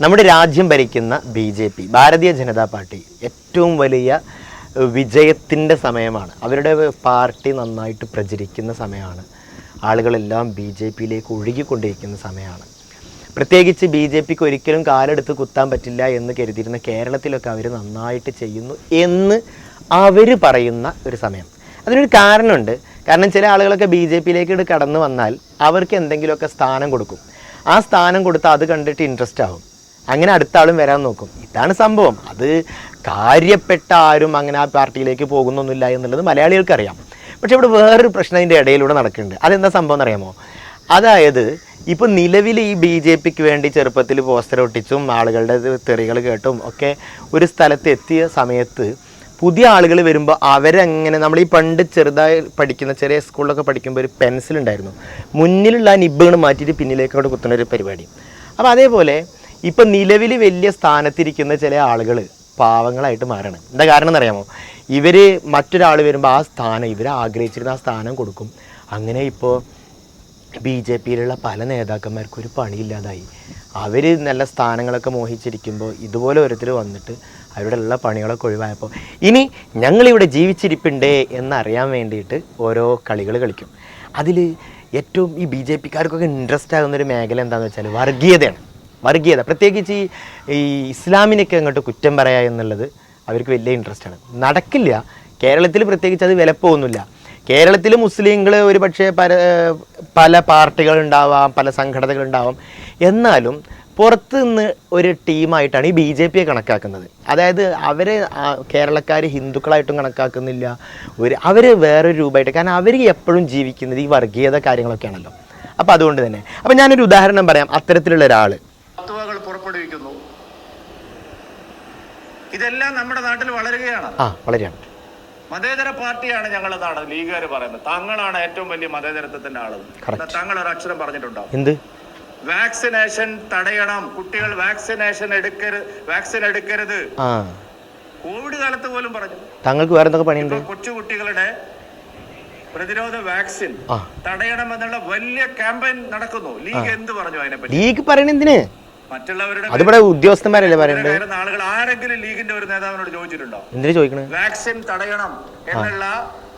നമ്മുടെ രാജ്യം ഭരിക്കുന്ന B J P Bharatiya Janata party ഏറ്റവും വലിയ വിജയത്തിന്റെ സമയമാണ്. അവരുടെ പാർട്ടി നന്നായിട്ട് പ്രചരിക്കുന്ന സമയമാണ്. ആളുകളെല്ലാം ബി ജെ പിയിലേക്ക് ഒഴുകിക്കൊണ്ടിരിക്കുന്ന സമയമാണ്. പ്രത്യേകിച്ച് ബി ജെ പിക്ക് ഒരിക്കലും കാലെടുത്ത് കുത്താൻ പറ്റില്ല എന്ന് കരുതിയിരുന്ന കേരളത്തിലൊക്കെ അവർ നന്നായിട്ട് ചെയ്യുന്നു എന്ന് അവർ പറയുന്ന ഒരു സമയം. അതിനൊരു കാരണമുണ്ട്. കാരണം ചില ആളുകളൊക്കെ ബി ജെ പിയിലേക്ക് കടന്നു വന്നാൽ അവർക്ക് എന്തെങ്കിലുമൊക്കെ സ്ഥാനം കൊടുക്കും. ആ സ്ഥാനം കൊടുത്താൽ അത് കണ്ടിട്ട് ഇൻട്രസ്റ്റ് ആവും. അങ്ങനെ അടുത്ത ആളും വരാൻ നോക്കും. ഇതാണ് സംഭവം. അത് കാര്യപ്പെട്ട ആരും അങ്ങനെ ആ പാർട്ടിയിലേക്ക് പോകുന്നൊന്നുമില്ല എന്നുള്ളത് മലയാളികൾക്കറിയാം. പക്ഷെ ഇവിടെ വേറൊരു പ്രശ്നം അതിന്റെ ഇടയിലൂടെ നടക്കുന്നുണ്ട്. അതെന്താ സംഭവം എന്നറിയാമോ? അതായത് ഇപ്പോൾ നിലവിൽ ഈ ബി ജെ പിക്ക് വേണ്ടി ചെറുപ്പത്തിൽ പോസ്റ്റർ ഒട്ടിച്ചും ആളുകളുടെ തെറികൾ കേട്ടും ഒക്കെ ഒരു സ്ഥലത്ത് എത്തിയ സമയത്ത് പുതിയ ആളുകൾ വരുമ്പോൾ അവരങ്ങനെ നമ്മൾ ഈ പണ്ട് ചെറുതായി പഠിക്കുന്ന ചെറിയ സ്കൂളിലൊക്കെ പഠിക്കുമ്പോൾ ഒരു പെൻസിൽ ഉണ്ടായിരുന്നു മുന്നിലുള്ള ആ നിബ്ബുകൾ മാറ്റിയിട്ട് പിന്നിലേക്ക് അവിടെ കുത്തുന്ന ഒരു പരിപാടി. അപ്പോൾ അതേപോലെ ഇപ്പം നിലവിൽ വലിയ സ്ഥാനത്തിരിക്കുന്ന ചില ആളുകൾ പാവങ്ങളായിട്ട് മാറണം. എന്താ കാരണം എന്നറിയാമോ? ഇവർ മറ്റൊരാൾ വരുമ്പോൾ ആ സ്ഥാനം ഇവർ ആഗ്രഹിച്ചിരുന്ന ആ സ്ഥാനം കൊടുക്കും. അങ്ങനെ ഇപ്പോൾ ബി ജെ പിയിലുള്ള പല നേതാക്കന്മാർക്കും ഒരു പണിയില്ലാതായി. അവർ നല്ല സ്ഥാനങ്ങളൊക്കെ മോഹിച്ചിരിക്കുമ്പോൾ ഇതുപോലെ ഓരോരുത്തർ വന്നിട്ട് അവരുടെ എല്ലാ പണികളൊക്കെ ഒഴിവായപ്പോൾ ഇനി ഞങ്ങളിവിടെ ജീവിച്ചിരിപ്പുണ്ടേ എന്നറിയാൻ വേണ്ടിയിട്ട് ഓരോ കളികൾ കളിക്കും. അതിൽ ഏറ്റവും ഈ ബി ജെ പിക്കാർക്കൊക്കെ ഇൻട്രസ്റ്റ് ആകുന്ന ഒരു മേഖല എന്താണെന്ന് വെച്ചാൽ വർഗീയതയാണ്. വർഗീയത. പ്രത്യേകിച്ച് ഈ ഇസ്ലാമിനൊക്കെ അങ്ങോട്ട് കുറ്റം പറയുക എന്നുള്ളത് അവർക്ക് വലിയ ഇൻട്രസ്റ്റ് ആണ്. നടക്കില്ല. കേരളത്തിൽ പ്രത്യേകിച്ച് അത് വിലപ്പോകുന്നില്ല കേരളത്തിൽ മുസ്ലിങ്ങൾ ഒരു പക്ഷേ പല പല പാർട്ടികളുണ്ടാവാം പല സംഘടനകളുണ്ടാവാം എന്നാലും പുറത്ത് നിന്ന് ഒരു ടീമായിട്ടാണ് ഈ ബി ജെ പിയെ കണക്കാക്കുന്നത്. അതായത് അവരെ കേരളക്കാർ ഹിന്ദുക്കളായിട്ടും കണക്കാക്കുന്നില്ല. ഒരു അവർ വേറൊരു രൂപമായിട്ട് കാരണം അവർ എപ്പോഴും ജീവിക്കുന്നത് ഈ വർഗീയത കാര്യങ്ങളൊക്കെയാണല്ലോ. അപ്പോൾ അതുകൊണ്ട് തന്നെ. അപ്പോൾ ഞാനൊരു ഉദാഹരണം പറയാം. അത്തരത്തിലുള്ള ഒരാൾ ഇതെല്ലാം നമ്മുടെ നാട്ടിൽ വളരുകയാണ്. ആ വളരെയാണ് മതേതര പാർട്ടിയാണ് ഞങ്ങളുടെ നാട് ലീഗുകാർ പറയുന്നത്. തങ്ങളാണ് ഏറ്റവും വലിയ മതേതരത്വത്തിന്റെ ആൾ. താങ്കൾ തങ്ങൾ ഒരു അക്ഷരം പറഞ്ഞിട്ടുണ്ടാവും എന്ത്? വാക്സിനേഷൻ തടയണം. കുട്ടികൾ വാക്സിനേഷൻ എടുക്കരുത് വാക്സിൻ എടുക്കരുത്. കോവിഡ് കാലത്ത് പോലും പറഞ്ഞു. താങ്കൾക്ക് വേറെ എന്തൊക്കെ പണിയുണ്ട് കൊച്ചുകുട്ടികളുടെ പ്രതിരോധ വാക്സിൻ തടയണമെന്നുള്ള തടയണം എന്നുള്ള വലിയ ക്യാമ്പയിൻ നടക്കുന്നു. ലീഗ് എന്ത് പറഞ്ഞു അതിനെപ്പറ്റി? ലീഗ് പറയണ എന്തിന്? മറ്റുള്ളവരുടെ അതിവിടെ ഉദ്യോഗസ്ഥന്മാരല്ലേ പറയുന്നത് ആളുകൾ ആരെങ്കിലും ലീഗിന്റെ ഒരു നേതാവിനോട് ചോദിച്ചിട്ടുണ്ടോ? എന്തിനു ചോദിക്കണേ? വാക്സിൻ തടയണം എന്നുള്ള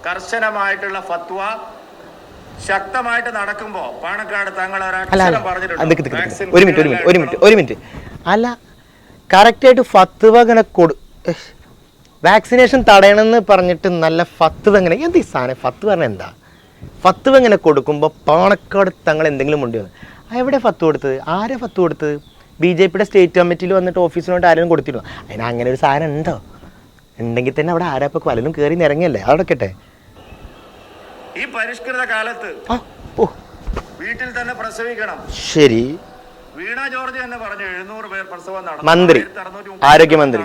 കർശനമായിട്ടുള്ള ഫത്വ ശക്തമായിട്ട് നടക്കുമ്പോ പാണക്കാട് അല്ല പറഞ്ഞിട്ടുണ്ടോ? ഒരു മിനിറ്റ് ഒരു മിനിറ്റ് ഒരു മിനിറ്റ് ഒരു മിനിറ്റ്. അല്ല കറക്റ്റായിട്ട് ഫത്വ ഇങ്ങനെ കൊടു വാക്സിനേഷൻ തടയണമെന്ന് പറഞ്ഞിട്ട് നല്ല ഫത്വ ഇങ്ങനെ എന്ത് ഈ സാധനം? ഫത്വ പറഞ്ഞാൽ എന്താ? ഫത്വ ഇങ്ങനെ കൊടുക്കുമ്പോൾ പാണക്കാട് തങ്ങൾ എന്തെങ്കിലും ഉണ്ടോ എവിടെ ഫത്വ കൊടുത്തത്? ആരെ ഫത്വ കൊടുത്തത്? ബി ജെ പിയുടെ സ്റ്റേറ്റ് കമ്മിറ്റിയിൽ വന്നിട്ട് ഓഫീസിനോട്ട് ആരെയും കൊടുത്തിരുന്നു? അതിന് അങ്ങനെ ഒരു സാധനം ഉണ്ടോ? ഉണ്ടെങ്കിൽ തന്നെ അവിടെ ആരാപ്പോൾ പലരും കയറി നിറങ്ങിയല്ലേ അവിടെ കേട്ടെ ഈ പരിഷ്കൃത കാലത്ത് വീട്ടിൽ തന്നെ പ്രസവിക്കണം. ശരി. വീണ ജോർജ് തന്നെ പറഞ്ഞു എഴുന്നൂറ് പേർ പ്രസവം നടന്നു. മന്ത്രി. 1630 ആരോഗ്യമന്ത്രി.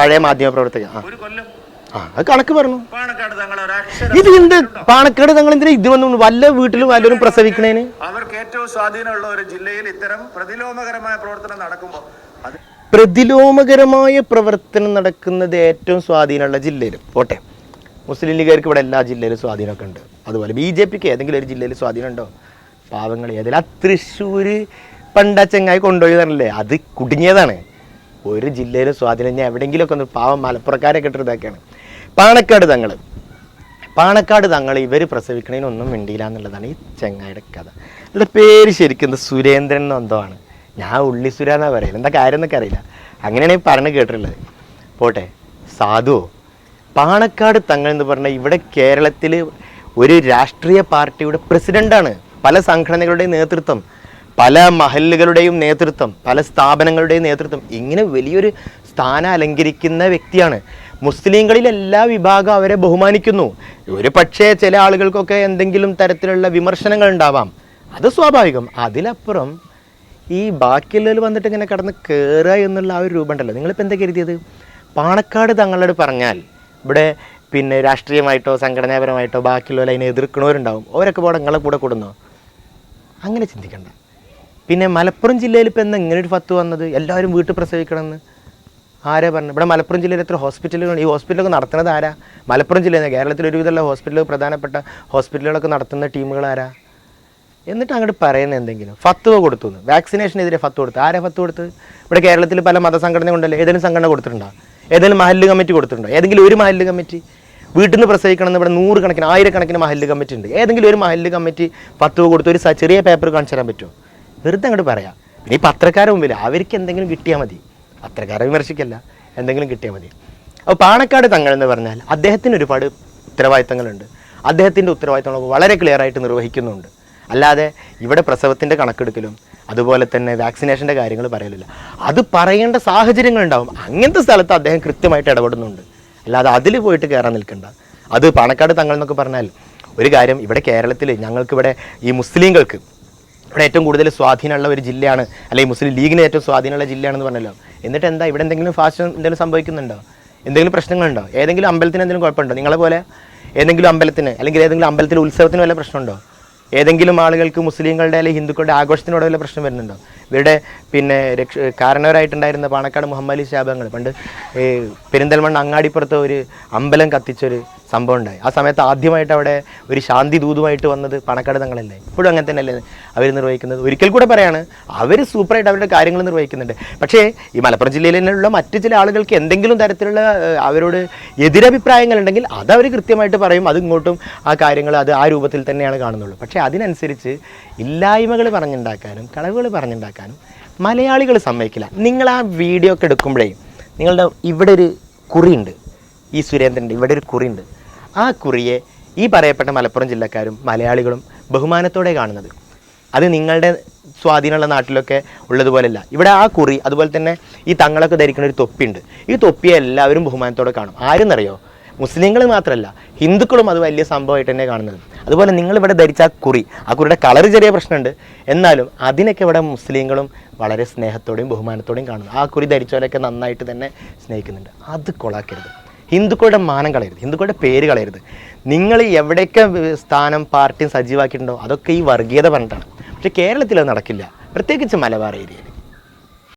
പഴയ മാധ്യമ പ്രവർത്തകൻ ഒരു കൊല്ലം. അത് കണക്ക് പറഞ്ഞു. ഇത് എന്ത്? പാണക്കാട് തങ്ങൾ എന്തിനാ ഇത് വന്നു വല്ല വീട്ടിലും വല്ലവരും പ്രസവിക്കണേന്? അവർക്ക് ഏറ്റവും സ്വാധീനമുള്ള ഒരു ജില്ലയിൽ ഇത്തരം പ്രതിലോമകരമായ പ്രവർത്തനം നടക്കുമ്പോൾ പ്രതിലോമകരമായ പ്രവർത്തനം നടക്കുന്നത് ഏറ്റവും സ്വാധീനമുള്ള ജില്ലയിൽ പോട്ടെ. മുസ്ലിം ലീഗുകാർക്ക് ഇവിടെ എല്ലാ ജില്ലയിലും സ്വാധീനമൊക്കെ ഉണ്ട്. അതുപോലെ ബി ജെ പിക്ക് ഏതെങ്കിലും ഒരു ജില്ലയിൽ സ്വാധീനം ഉണ്ടോ പാവങ്ങൾ ഏതെങ്കിലും ആ തൃശ്ശൂർ പണ്ട ചെങ്ങായി കൊണ്ടുപോയി തരല്ലേ അത് കുടുങ്ങിയതാണ്. ഒരു ജില്ലയിലും സ്വാധീനം ഞാൻ എവിടെയെങ്കിലുമൊക്കെ ഒന്ന് പാവം മലപ്പുറക്കാരൊക്കെ ഇട്ടിട്ട് ഇതാക്കിയാണ് പാണക്കാട് തങ്ങൾ. പാണക്കാട് തങ്ങൾ ഇവർ പ്രസവിക്കണതിനൊന്നും മിണ്ടിയില്ല എന്നുള്ളതാണ് ഈ ചെങ്ങായുടെ കഥ. ഇവിടെ പേര് ശരിക്കും എന്താ സുരേന്ദ്രൻ എന്നോ എന്തോ ആണ്. ഞാൻ ഉള്ളിസുര എന്നാ പറയൽ. എന്താ കാര്യം എന്നൊക്കെ അറിയില്ല. അങ്ങനെയാണ് ഈ പറഞ്ഞ് കേട്ടിട്ടുള്ളത്. പോട്ടെ. സാധുവോ? പാണക്കാട് തങ്ങൾ എന്ന് പറഞ്ഞാൽ ഇവിടെ കേരളത്തിൽ ഒരു രാഷ്ട്രീയ പാർട്ടിയുടെ പ്രസിഡന്റാണ് പല സംഘടനകളുടെയും നേതൃത്വം പല മഹല്ലുകളുടെയും നേതൃത്വം പല സ്ഥാപനങ്ങളുടെയും നേതൃത്വം. ഇങ്ങനെ വലിയൊരു സ്ഥാനം അലങ്കരിക്കുന്ന വ്യക്തിയാണ്. മുസ്ലിങ്ങളിൽ എല്ലാ വിഭാഗം അവരെ ബഹുമാനിക്കുന്നു. ഒരു പക്ഷേ ചില ആളുകൾക്കൊക്കെ എന്തെങ്കിലും തരത്തിലുള്ള വിമർശനങ്ങൾ ഉണ്ടാവാം. അത് സ്വാഭാവികം. അതിലപ്പുറം ഈ ബാക്കിയുള്ളവർ വന്നിട്ട് ഇങ്ങനെ കടന്ന് കയറുക എന്നുള്ള ആ ഒരു രൂപം ഉണ്ടല്ലോ നിങ്ങളിപ്പോൾ എന്താ കരുതിയത്? പാണക്കാട് തങ്ങളോട് പറഞ്ഞാൽ ഇവിടെ പിന്നെ രാഷ്ട്രീയമായിട്ടോ സംഘടനാപരമായിട്ടോ ബാക്കിയുള്ളവർ അതിനെ എതിർക്കണവരുണ്ടാവും അവരൊക്കെ പോടെ നിങ്ങളെ കൂടെ കൂടുന്നോ? അങ്ങനെ ചിന്തിക്കണ്ട. പിന്നെ മലപ്പുറം ജില്ലയിൽ ഇപ്പം എന്താ ഇങ്ങനെ ഒരു ഫത്ത് വന്നത്? എല്ലാവരും വീട്ടിൽ പ്രസവിക്കണമെന്ന്? ആരാ പറഞ്ഞു ഇവിടെ മലപ്പുറം ജില്ലയിൽ എത്ര ഹോസ്പിറ്റലുകൾ ഈ ഹോസ്പിറ്റലൊക്കെ നടത്തുന്നത് ആരാ? മലപ്പുറം ജില്ലയിൽ കേരളത്തിൽ ഒരുവിധമുള്ള ഹോസ്പിറ്റലുകൾ പ്രധാനപ്പെട്ട ഹോസ്പിറ്റലുകളൊക്കെ നടത്തുന്ന ടീമുകൾ ആരാ? എന്നിട്ട് അങ്ങോട്ട് പറയുന്ന എന്തെങ്കിലും. ഫത്വ കൊടുത്തു വാക്സിനേഷനെതിരെ ഫത്ത് കൊടുത്തു. ആരാ ഫത്ത് കൊടുത്ത് ഇവിടെ കേരളത്തിൽ പല മതസംഘടന ഉണ്ടല്ലോ. ഏതെങ്കിലും സംഘടന കൊടുത്തിട്ടുണ്ടോ? ഏതെങ്കിലും മഹല്ല് കമ്മിറ്റി കൊടുത്തിട്ടുണ്ടോ? ഏതെങ്കിലും ഒരു മഹല്ല് കമ്മിറ്റി? വീട്ടിൽ നിന്ന് പ്രസവിക്കണമെന്ന് ഇവിടെ നൂറുകണക്കിന് ആയിരക്കണക്കിന് മഹല്ല് കമ്മിറ്റി ഉണ്ട് ഏതെങ്കിലും ഒരു മഹല്ല് കമ്മിറ്റി ഫത്വ കൊടുത്ത് ഒരു ചെറിയ പേപ്പർ കാണിച്ചു തരാൻ പറ്റുമോ? വെറുതെ അങ്ങോട്ട് പറയാം. ഇനി ഈ പത്രക്കാരെ മുമ്പിൽ അവർക്ക് എന്തെങ്കിലും കിട്ടിയാൽ മതി. പത്രക്കാരെ വിമർശിക്കല്ല. എന്തെങ്കിലും കിട്ടിയാൽ മതി. അപ്പോൾ പാണക്കാട് തങ്ങൾ എന്ന് പറഞ്ഞാൽ അദ്ദേഹത്തിന് ഒരുപാട് ഉത്തരവാദിത്തങ്ങളുണ്ട്. അദ്ദേഹത്തിന്റെ ഉത്തരവാദിത്തങ്ങൾ വളരെ ക്ലിയർ ആയിട്ട് നിർവഹിക്കുന്നുണ്ട്. അല്ലാതെ ഇവിടെ പ്രസവത്തിന്റെ കണക്കെടുക്കലും അതുപോലെ തന്നെ വാക്സിനേഷന്റെ കാര്യങ്ങൾ പറയലില്ല. അത് പറയേണ്ട സാഹചര്യങ്ങളുണ്ടാവും. അങ്ങനത്തെ സ്ഥലത്ത് അദ്ദേഹം കൃത്യമായിട്ട് ഇടപെടുന്നുണ്ട്. അല്ലാതെ അതിൽ പോയിട്ട് കയറാൻ നിൽക്കണ്ട. അത് പാണക്കാട് തങ്ങൾ എന്നൊക്കെ പറഞ്ഞാൽ ഒരു കാര്യം ഇവിടെ കേരളത്തിൽ ഞങ്ങൾക്കിവിടെ ഈ മുസ്ലിങ്ങൾക്ക് ഇവിടെ ഏറ്റവും കൂടുതൽ സ്വാധീനമുള്ള ഒരു ജില്ലയാണ് അല്ലെങ്കിൽ മുസ്ലിം ലീഗിന് ഏറ്റവും സ്വാധീനമുള്ള ജില്ലയാണെന്ന് പറഞ്ഞല്ലോ. എന്നിട്ട് എന്താ ഇവിടെ എന്തെങ്കിലും ഫാഷൻ എന്തെങ്കിലും സംഭവിക്കുന്നുണ്ടോ? എന്തെങ്കിലും പ്രശ്നങ്ങളുണ്ടോ? ഏതെങ്കിലും അമ്പലത്തിന് എന്തെങ്കിലും കുഴപ്പമുണ്ടോ? നിങ്ങളെ പോലെ ഏതെങ്കിലും അമ്പലത്തിന് അല്ലെങ്കിൽ ഏതെങ്കിലും അമ്പലത്തിലെ ഉത്സവത്തിന് വല്ല പ്രശ്നമുണ്ടോ? ഏതെങ്കിലും ആളുകൾക്ക് മുസ്ലിങ്ങളുടെ അല്ലെങ്കിൽ ഹിന്ദുക്കളുടെ ആഘോഷത്തിനോട് വല്ല പ്രശ്നം വരുന്നുണ്ടോ? ഇവരുടെ പിന്നെ രക്ഷ കാരണവരായിട്ടുണ്ടായിരുന്ന പാണക്കാട് മുഹമ്മദ് അലി ശാബങ്ങൾ. പണ്ട് ഈ പെരിന്തൽമണ്ണ അങ്ങാടിപ്പുറത്ത് ഒരു അമ്പലം കത്തിച്ചൊരു സംഭവം ഉണ്ടായി. ആ സമയത്ത് ആദ്യമായിട്ട് അവിടെ ഒരു ശാന്തി ദൂതുമായിട്ട് വന്നത് പണക്കാട് തങ്ങളല്ലേ? ഇപ്പോഴും അങ്ങനെ തന്നെയല്ലേ അവർ നിർവഹിക്കുന്നത്? ഒരിക്കൽ കൂടെ പറയാണ് അവർ സൂപ്പറായിട്ട് അവരുടെ കാര്യങ്ങൾ നിർവഹിക്കുന്നുണ്ട്. പക്ഷേ ഈ മലപ്പുറം ജില്ലയിൽ തന്നെയുള്ള മറ്റു ചില ആളുകൾക്ക് എന്തെങ്കിലും തരത്തിലുള്ള അവരോട് എതിരഭിപ്രായങ്ങൾ ഉണ്ടെങ്കിൽ അത് അവർ കൃത്യമായിട്ട് പറയും. അത് ഇങ്ങോട്ടും ആ കാര്യങ്ങൾ അത് ആ രൂപത്തിൽ തന്നെയാണ് കാണുന്നുള്ളൂ. പക്ഷേ അതിനനുസരിച്ച് ഇല്ലായ്മകൾ പറഞ്ഞുണ്ടാക്കാനും കളവുകൾ പറഞ്ഞുണ്ടാക്കാനും മലയാളികൾ സമ്മതിക്കില്ല. നിങ്ങൾ ആ വീഡിയോ ഒക്കെ എടുക്കുമ്പോഴേ നിങ്ങളുടെ ഇവിടെ ഒരു കുറിയുണ്ട്. ഈ സുരേന്ദ്രന്റെ ഇവിടെ ഒരു കുറിയുണ്ട്. ആ കുറിയെ ഈ പറയപ്പെട്ട മലപ്പുറം ജില്ലക്കാരും മലയാളികളും ബഹുമാനത്തോടെ കാണുന്നത്. അത് നിങ്ങളുടെ സ്വാധീനമുള്ള നാട്ടിലൊക്കെ ഉള്ളതുപോലെയല്ല ഇവിടെ ആ കുറി അതുപോലെ തന്നെ ഈ തങ്ങളൊക്കെ ധരിക്കുന്ന ഒരു തൊപ്പിയുണ്ട്. ഈ തൊപ്പിയെ എല്ലാവരും ബഹുമാനത്തോടെ കാണും. ആരെന്നറിയോ? മുസ്ലിങ്ങൾ മാത്രമല്ല ഹിന്ദുക്കളും അത് വലിയ സംഭവമായിട്ട് തന്നെ കാണുന്നത്. അതുപോലെ നിങ്ങൾ ഇവിടെ ധരിച്ച ആ കുറി ആ കുറിയുടെ കളർ ചെറിയ പ്രശ്നമുണ്ട്. എന്നാലും അതിനൊക്കെ ഇവിടെ മുസ്ലിങ്ങളും വളരെ സ്നേഹത്തോടെയും ബഹുമാനത്തോടെയും കാണുന്നു. ആ കുറി ധരിച്ചവരൊക്കെ നന്നായിട്ട് തന്നെ സ്നേഹിക്കുന്നുണ്ട്. അത് കൊളാക്കരുത്. ഹിന്ദുക്കളുടെ മാനം കളയരുത്. ഹിന്ദുക്കളുടെ പേര് കളയരുത്. നിങ്ങൾ എവിടെയൊക്കെ സ്ഥാനം പാർട്ടിയും സജീവാക്കിയിട്ടുണ്ടോ അതൊക്കെ ഈ വർഗീയത പറഞ്ഞിട്ടാണ്. പക്ഷേ കേരളത്തിൽ അത് നടക്കില്ല. പ്രത്യേകിച്ച് മലബാർ ഏരിയയിൽ.